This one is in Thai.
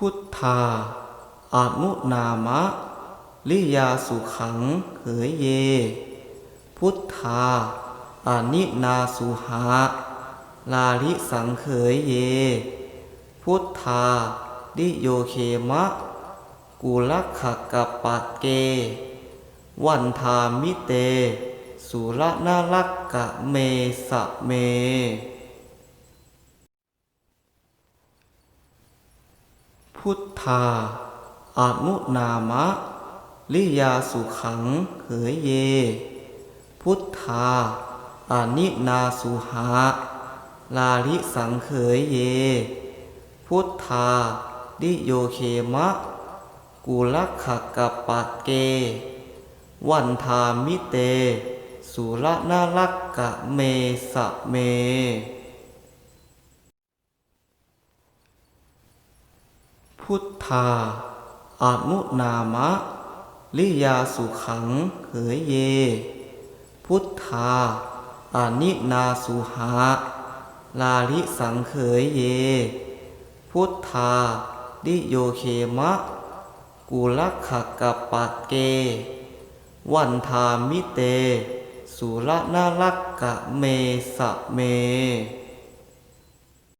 พุทธาอนุนามะ ลิยาสุขัง เหยเย พุทธาอานินาสุหา ลาลิสังเขยเย พุทธาดิโยเคมะ กุลักขกะปะเก วันทามิเต สุรนาลักกะเมสะเม พุทธาอนุนามะ ลิยาสุขังเหยเย พุทธาอานินาสุหา ลาลิสังเขยเย พุทธาดิโยเคมะ กุลักขกะปะเก วันทามิเต สุรนาลักกะเมสะเม พุทธาอนุนามะ ลิยาสุขังเหยเย พุทธาอานินาสุหา ลาลิสังเขยเย พุทธาดิโยเคมะ กุลักขกะปะเก วันทามิเต สุรนาลักกะเมสะเม